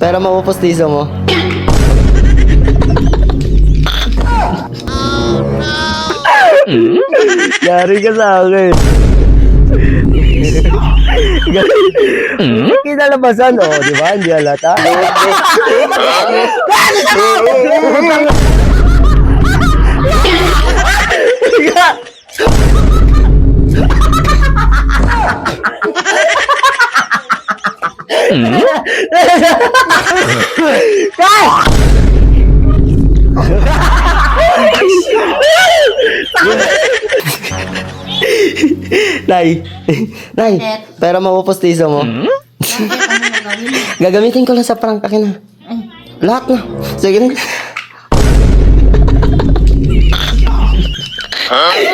Pero mapupustiso mo. Yari ka sa akin. Kinalabasan, oh, di ba? Hindi halata. Nay, Nay, pero mapupustiso mo. Gagamitin ko lang sa prank. Akin na. Lahat na. Sige na.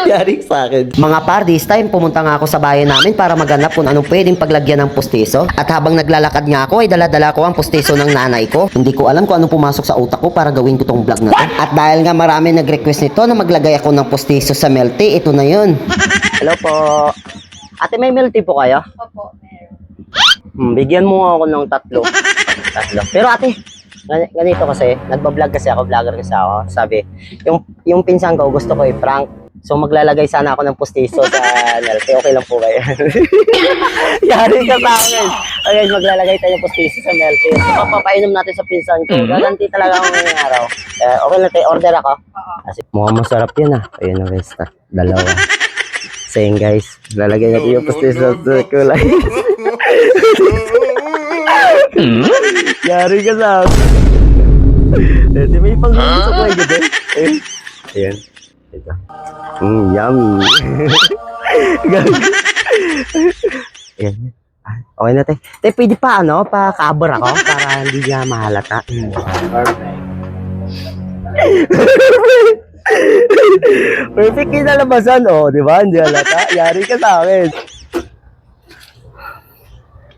Yari sa akin. Mga par, this time pumunta nga ako sa bayan namin para maghanap kung anong pwedeng paglagyan ng pustiso. At habang naglalakad nga ako ay dala-dala ko ang pustiso ng nanay ko. Hindi ko alam kung anong pumasok sa utak ko para gawin ko tong vlog na to. At dahil nga marami nag-request nito na maglagay ako ng pustiso sa melty, ito na yun. Hello po. Ate, may melty po kayo? Opo, meron. Hmm, bigyan mo ako ng tatlo. tatlo. Pero ate, gani- ganito kasi, nagbablog kasi ako, vlogger kasi ako. Sabi, yung, yung pinsan ko, gusto ko i-prank. So maglalagay sana ako ng pustiso sa NLP. Okay lang po ba yan? Yari ka sa akin. Okay, maglalagay tayo ng pustiso sa NLP. So papapainom natin sa pinsan ko. Gaganti talaga ako ngayong araw. Eh, okay lang tayo, order ako. Kasi mukhang masarap yan ah. Ayun ang resta. Dalawa. Saying guys, lalagay natin yung pustiso sa kulay. Yari ka sa Eh, di may panggulo sa kulay gabi. Ayan. Ito. Mm, yummy. Ayan. Ah, Okay na, te. Te, pwede pa, ano, pa cover ako para hindi niya mahalata. Perfect kinalabasan, oh, di ba? Hindi halata. Yari ka sa akin.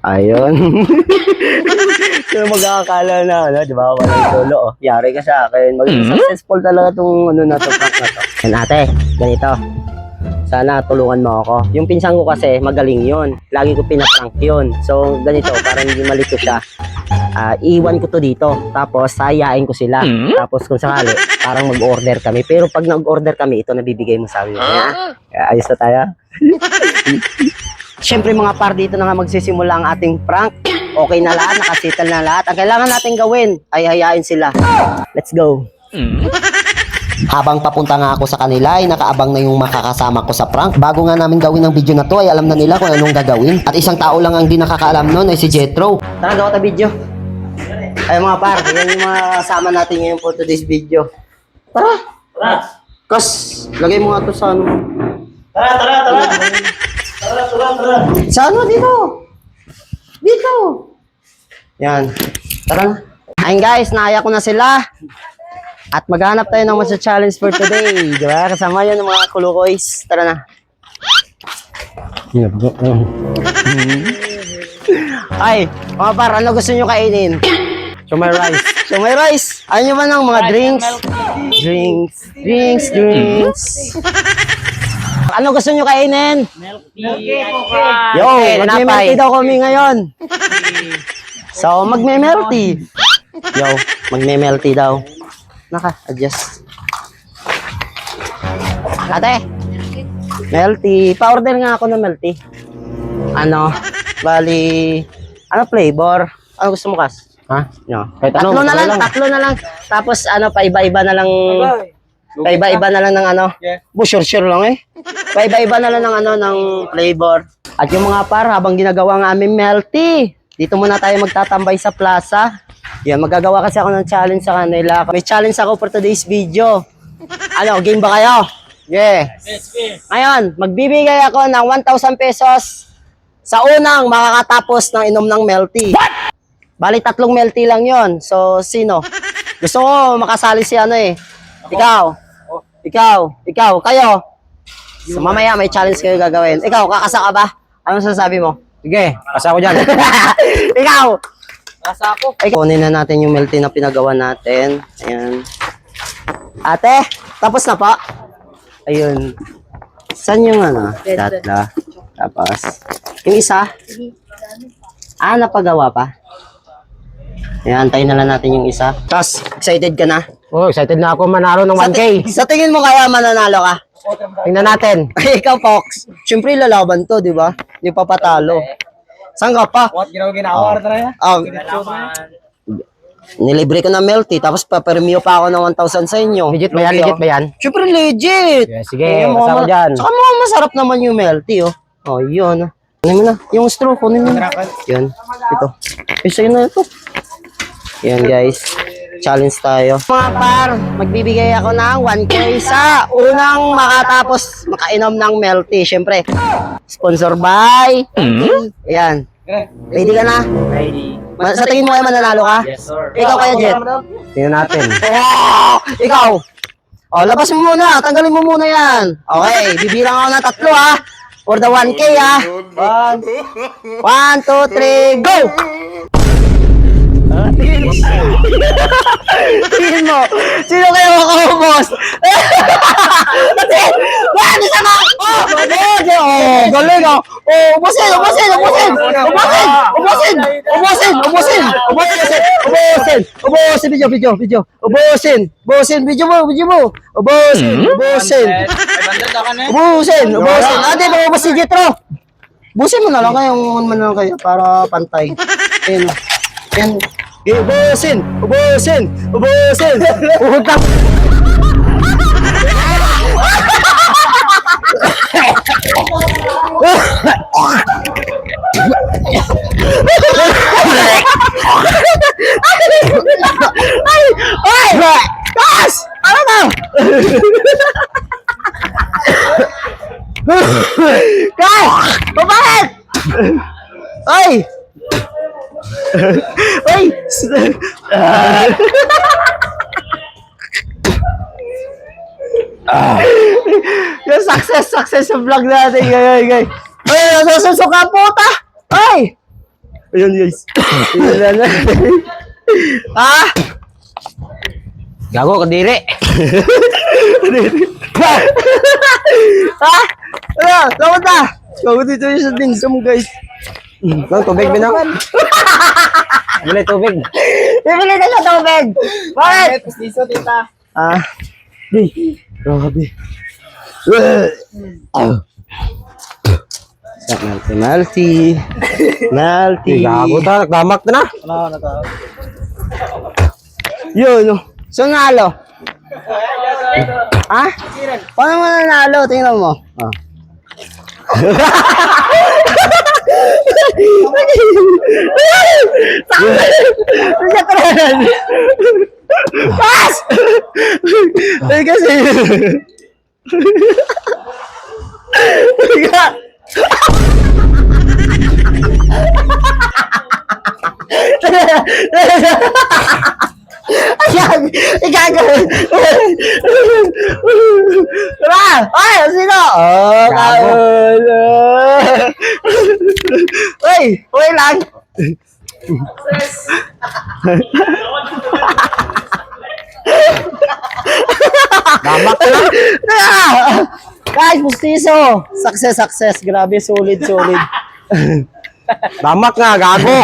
Ayun. Kaya magkakakala na, ano, di ba? Walang solo, oh. Yari ka sa akin. Maging successful talaga tong, ano na to, prank na to. Yan, ate, ganito. Sana tulungan mo ako. Yung pinsan ko kasi, magaling yon. Lagi ko pinaprank yun. So, ganito, para hindi malito siya. Ah, iwan ko to dito. Tapos, sayain ko sila. Tapos, kung sakali, parang mag-order kami. Pero pag nag-order kami, ito nabibigay mo sa amin. Kaya, ayos na tayo. Siyempre mga par dito na nga magsisimula ang ating prank. Okay na lahat, nakasital na lahat. Ang kailangan natin gawin ay hayain sila. Let's go. Habang papunta nga ako sa kanila ay nakaabang na yung makakasama ko sa prank. Bago nga namin gawin ang video na to ay alam na nila kung anong gagawin. At isang tao lang ang di nakakaalam nun ay si Jetro. Tara gawa tayo video. Ay mga par, yan yung mga kasama natin ngayon for today's video. Tara! Tara! Kas, lagay mo nga to sa ano. Tara, tara, tara! Tara, tara, tara! Sa ano dito? Dito. Yan. Tara na. Ayun guys, naaya ko na sila. At maghanap tayo ng mas challenge for today. Di ba? Kasama yan ng mga kulukoys. Tara na. Ay, mga par, ano gusto nyo kainin? Shumai rice. Shumai rice. Ano nyo ba ng mga drinks? Drinks. Drinks, drinks. Ano gusto nyo kainin? Yo, magme-melty daw kami ngayon. So, magme-melty. Yo, magme-melty daw. Naka-adjust. Ate, melty. Pa-order nga ako ng melty. Ano? Bali, ano flavor? Ano gusto mo kas? Ha? No. tatlo na lang, tatlo na lang. Tapos ano, paiba-iba na lang. Paiba-iba na lang ng ano. Bu, sure sure lang eh. Paiba-iba na lang ng ano, ng flavor. At yung mga par, habang ginagawa ng aming melty, dito muna tayo magtatambay sa plaza. Yan, magagawa kasi ako ng challenge sa kanila. May challenge ako for today's video. Ano, game ba kayo? Yeah. Ngayon, magbibigay ako ng 1,000 pesos sa unang makakatapos ng inom ng melty. Bali, tatlong melty lang yon. So, sino? Gusto ko makasali si ano eh. Ikaw. Ikaw. Ikaw. Kayo. So, mamaya may challenge kayo gagawin. Ikaw, kakasa ka ba? Anong sasabi mo? Sige, kasa ko dyan. Ikaw! Kasa. Ay, kunin na natin yung melty na pinagawa natin. Ayan. Ate, tapos na po. Ayun. Saan yung ano? Tatla. Tapos, yung isa? Ah, napagawa pa? Ayan, antayin na lang natin yung isa. Tapos, excited ka na? Oh, excited na ako manalo ng Sa, 1K. ti- sa tingin mo kaya mananalo ka? Tingnan natin. Ikaw, Fox. Siyempre, lalaban to, di ba? Hindi pa patalo. Saan ka pa? What ginawa ginawa na yan? Ah, nilibre ko na melty, tapos papermio pa ako ng 1,000 sa inyo. Legit ba yan? Lugi Legit ba yan? Siyempre, legit. Yeah, sige, kasama dyan. Saka mukhang masarap naman yung melty, oh. Oh, yun. Kunin mo na. Yung straw, kunin mo na. Yan. Ito. Eh, sa'yo na ito. Yan, guys. Challenge tayo. Mga par, magbibigay ako ng 1K sa unang makatapos makainom ng melty. Siyempre, sponsor by... Yan. Ready ka na? Ready. Sa tingin mo kaya mananalo ka? Yes, sir. Ikaw kaya, Jet? Tingnan natin. Ikaw. Oh, labas mo muna. Tanggalin mo muna yan. Okay, bibilang ako ng tatlo ha. For the 1K ha. One, one, two, three, go! Sino kaya makaubos? Kasi, wala sa mga... Oh, oh, galing ah. Oh, ubusin, ubusin, ubusin. Ubusin, ubusin, ubusin, ubusin, ubusin, ubusin, ubusin, video, video, video. Ubusin, ubusin, video mo, video mo. Ubusin, ubusin. Ubusin, ubusin. Ah, di ba ubus si Jetro? Ubusin mo na lang kayo, umuun mo na lang kayo para pantay. Ayun. Yan. Ubusin, ubusin, ubusin. Pupunta. Ay! Ay! Taas! Ano na? Kay! Bakit? Ay! Ay! Yung success, success sa vlog natin, guys, guys. Ay, nasususok ka, puta! Ay! Ayun, guys. Ayun na Ah! Gago, kadiri. Ha? Ano? Lawan na! Gago dito yung sa dinsum, guys. Lang, tubig binawan. Bili tubig. Bibili na sa tubig! Bakit? Piso, tita. Ah. Di. Grabe. Ah. Malty, malty. Malty. Gago ta, nagdamak na na. Ano, ano to? Yun. So, nalo. Ha? Paano mo nanalo? Tingnan mo. Ah. Pas! Eh, kasi... Tiga. Ayan! Igagawin! Tara! Ay! Sino? Oh, Gago. Uy! Uy lang! Damak na. Guys, pustiso! Success, success. Grabe, solid, solid. Damak nga, gago.